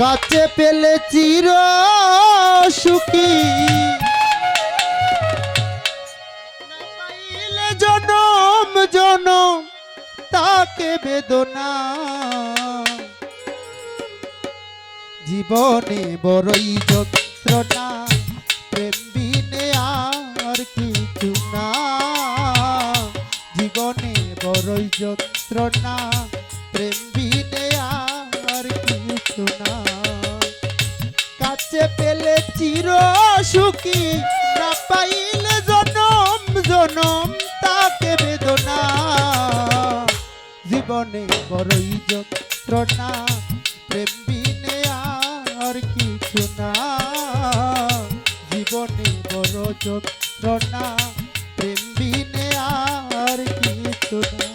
কাছে পেলে চির সুখী। জনম জনম, তাকে বেদনা। জীবনে বড়ই যন্ত্রণা প্রেম বিনে আর কিছু না। জীবনে বড়ই যন্ত্রণা প্রেম বিনে চির সুখী না পাইলে জনম জনম তাকে বেদনা। জীবনে বড়ই যন্ত্রণা, প্রেম বিনে আর কিছু না। জীবনে বড় যন্ত্রণা, প্রেম বিনে আর কিছু না।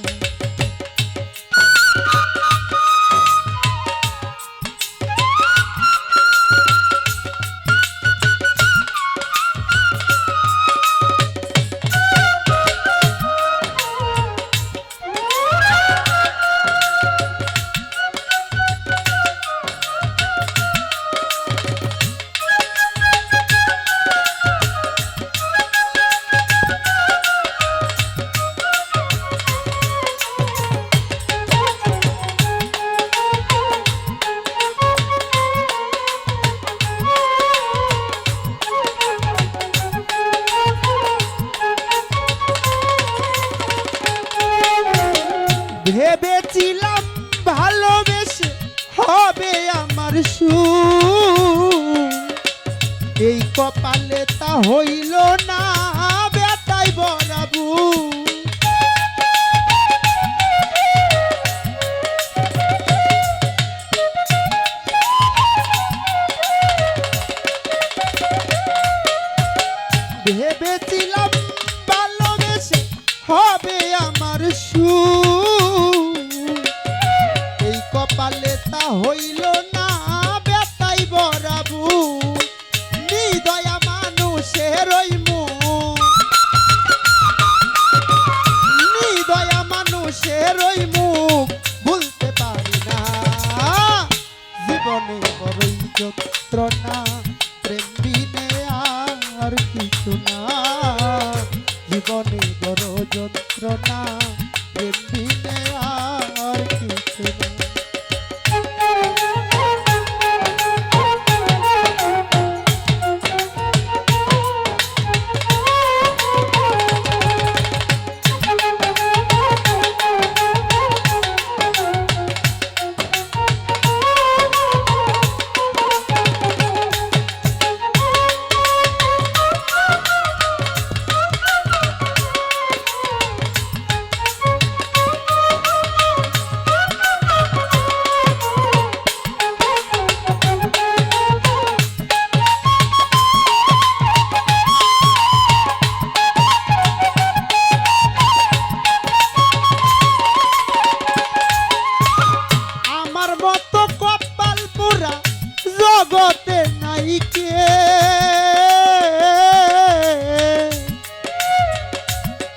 ভেবেছিলাম ভালোবেসে হবে আমার সু এই কপালে তা হইল না বেটাই বরাবু ভেবেছিলাম হবে আমার সু এই কপালে তা হইল না বেতাই বরাবু। নিদয়া মানুষের ওই মানুষের প্রেম আর কিছু না। জীবনে বড় যন্ত্রণা প্রেম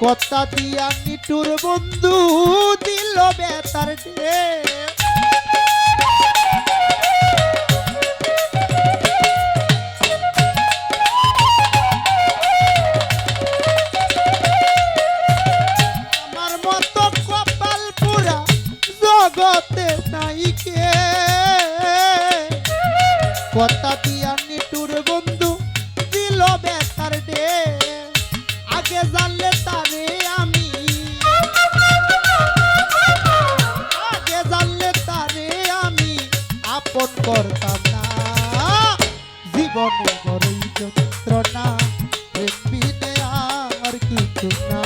কথা দিয়া নিটুর বন্ধু দিল বেতার ডে কথা দিয়া না।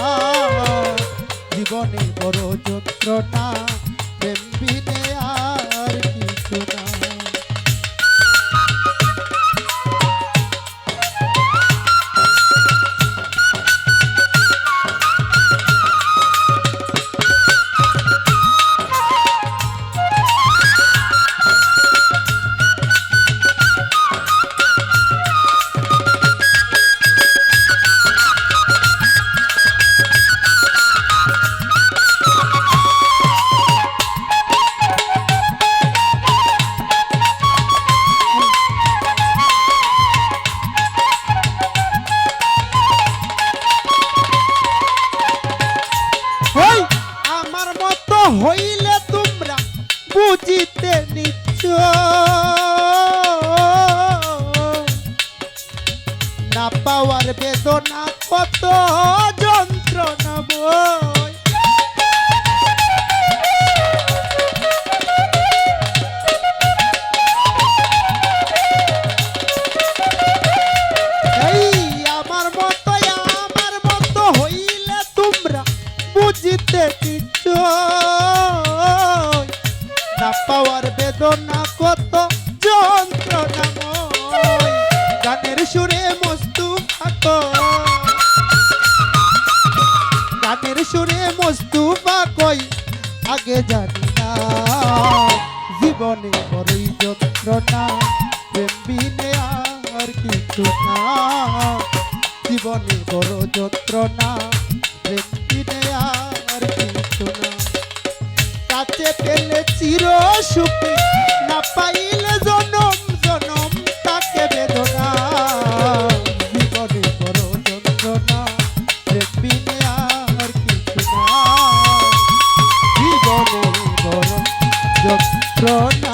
জীবনে বড় যন্ত্রণা জিতে নিচ্ছ। না পাওয়ার বেদনা কত? সুরে মস্তু কই? আগে জানি না জীবনে বড়ই যন্ত্রণা, প্রেম বিনে আর কিছু না। জীবনে বড় যন্ত্রণা, প্রেম বিনে আর কিছু না। কাছে পেলে চির সুখে Just Prona